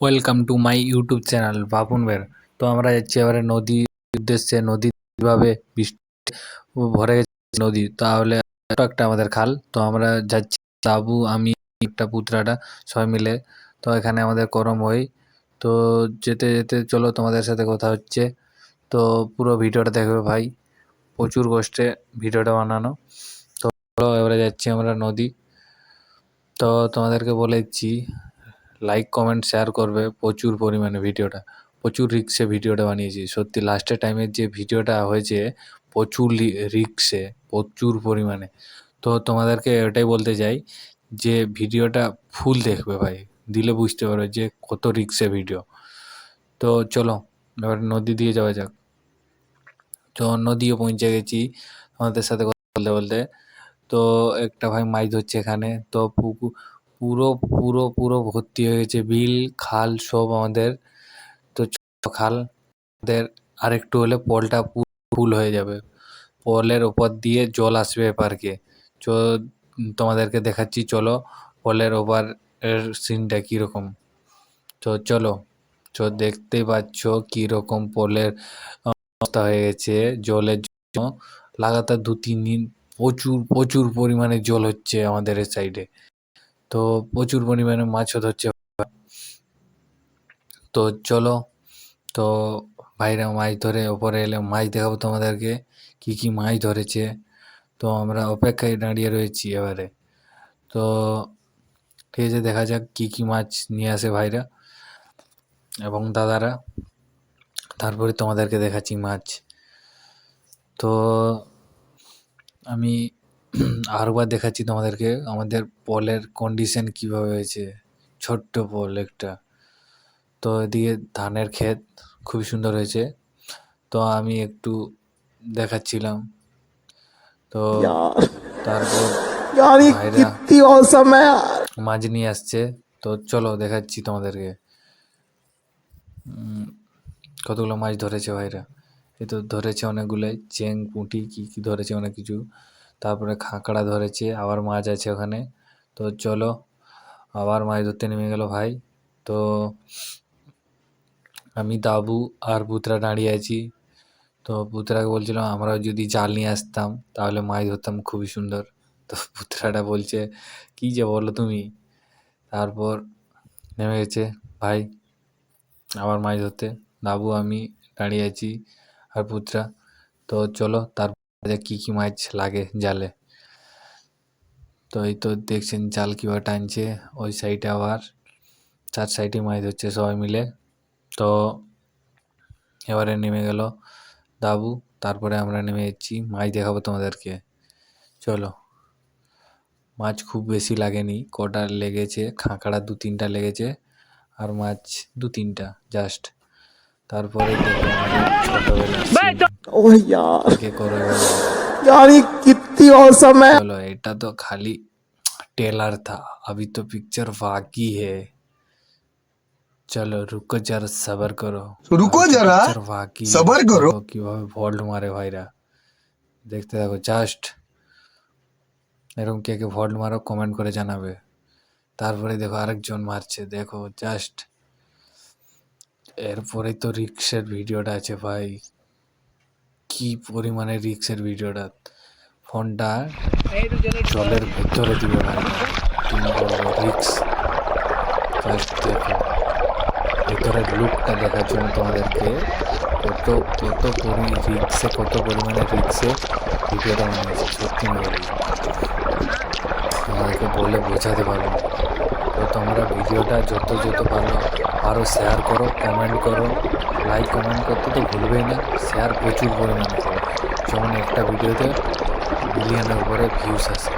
Welcome to my YouTube channel Bapun বের তো আমরা যাচ্ছি এবারে নদীর উদ্দেশ্যে, নদী কীভাবে বৃষ্টি ভরে গেছে নদী? তাহলে একটা আমাদের খাল। তো আমরা যাচ্ছি বাবু আমি, একটা পুত্রাটা, সবাই মিলে। তো এখানে আমাদের করম হই তো যেতে যেতে চলো, তোমাদের সাথে কথা হচ্ছে। তো পুরো ভিডিওটা দেখবে ভাই। প্রচুর কষ্টে ভিডিওটা বানানো। তো এবারে যাচ্ছি আমরা নদী। তো তোমাদেরকে বলে দিচ্ছি লাইক কমেন্ট শেয়ার করবে প্রচুর পরিমাণে ভিডিওটা। প্রচুর রিক্সে ভিডিওটা বানিয়েছি। সত্যি লাস্টের টাইমের যে ভিডিওটা হয়েছে, প্রচুর রিক্সে প্রচুর পরিমাণে। তো তোমাদেরকে এটাই বলতে চাই যে, ভিডিওটা ফুল দেখবে ভাই। দিলে বুঝতে পারবে যে, কত রিক্সে ভিডিও তো চলো, এবার নদী দিয়ে যাওয়া যাক। তো নদীও পৌঁছে গেছি। আমাদের সাথে কথা বলতে বলতে। তো একটা ভাই মাছ ধরছে এখানে। তো পুকুর পুরো পুরো পুরো ভর্তি হয়ে গেছে। বিল, খাল সব আমাদের। তো খাল আমাদের আরেকটু হলে পলটা ফুল হয়ে যাবে। পলের ওপর দিয়ে জল আসবে পার্কে চো, তোমাদেরকে দেখাচ্ছি, চলো। পলের ওপর এর সিনটা কীরকম? তো চলো। তো দেখতেই পাচ্ছ কীরকম পলের অবস্থা হয়ে গেছে। জলের জন্য লাগাতার দু, তিন দিন প্রচুর প্রচুর পরিমাণে জল হচ্ছে আমাদের সাইডে তো প্রচুর পরিমাণে মাছও ধরছে তো চলো, তো ভাইরা মাছ ধরে ওপরে এলে মাছ দেখাবো তোমাদেরকে, কি কি মাছ ধরেছে। তো আমরা অপেক্ষায় দাঁড়িয়ে রয়েছি এবারে। তো ঠিক আছে, দেখা যাক কি কি মাছ নিয়ে আসে ভাইরা এবং দাদারা। তারপরে তোমাদেরকে দেখাচ্ছি মাছ। তো আমি আরেকবার দেখাচ্ছি তোমাদেরকে আমাদের পলের কন্ডিশন কীভাবে হয়েছে। ছোট্ট পল একটা। তো এদিকে ধানের ক্ষেত খুব সুন্দর হয়েছে। তো আমি একটু দেখাচ্ছিলাম। তো তারপর মাছ নিয়ে আসছে। তো চলো দেখাচ্ছি তোমাদেরকে। কতগুলো মাছ ধরেছে ভাইরা? এ তো ধরেছে অনেকগুলো চেং পুঁটি কি কি ধরেছে অনেক কিছু। তারপরে খাঁকড়া ধরেছে, আবার মাছ আছে ওখানে। তো চলো, আবার মাছ ধরতে নেমে গেল ভাই। তো আমি দাবু আর পুতরা দাঁড়িয়ে আছি। তো পুতরাকে বলছিলাম, আমরাও যদি জাল নিয়ে আসতাম, তাহলে মাছ ধরতাম, খুবই সুন্দর। তো পুতরাটা বলছে, কী যে বলো তুমি? তারপর নেমে গেছে, ভাই, আবার মাছ ধরতে। দাবু, আমি দাঁড়িয়ে আছি আর পুত্রা। তো চলো, তারপরে কী কী মাছ লাগে জালে। তো এই তো দেখছেন জাল কীভাবে টানছে, ওই সাইডে আবার চার সাইডে মাছ ধরছে সবাই মিলে। তো এবারে নেমে গেল দাবু, তারপরে আমরা নেমে যাচ্ছি। মাছ দেখাবো তোমাদেরকে। চলো। মাছ খুব বেশি লাগেনি, কটা লেগেছে, খাঁকড়া দু তিনটা লেগেছে, আর মাছ দু তিনটা জাস্ট তারপরে দেখো আমাদের ছোটবেলার scene। ओह यार কে করো এবার? यार ये कितनी औसम है चलो এটা তো খালি टेलर था अभी तो पिक्चर बाकी है চলো রুকো যারা সবার করো রুকো अभी तो যারা, picture বাকি है। সবার করো। দেখো কিভাবে ভল্ট মারে ভাইরা দেখতে থাকো জাস্ট এরকম কে কে ভল্ট মারো কমেন্ট করে জানাবে তারপরে দেখো আরেকজন মারছে দেখো জাস্ট এরপরে তো রিক্সের ভিডিওটা আছে ভাই কি পরিমাণে রিক্সের ভিডিওটা? ফোনটা জলের ভেতরে দিবে তুমি রিক্স। দেখো। ভেতরের লুকটা দেখার জন্য তোমাদেরকে কত কত পরি রিক্সে কত পরিমাণে রিক্সে ভিডিওটা বানিয়েছে। সত্যি বলি। তোমাদেরকে বলে বোঝাতে পারব। তো তোমরা ভিডিওটা যত যত পারো আরও শেয়ার করো কমেন্ট করো লাইক কমেন্ট করতে তো ভুলবেই না শেয়ার প্রচুর পরিমাণে করো। যেমন একটা ভিডিওতে মিলিয়নের উপরে ভিউস আসে।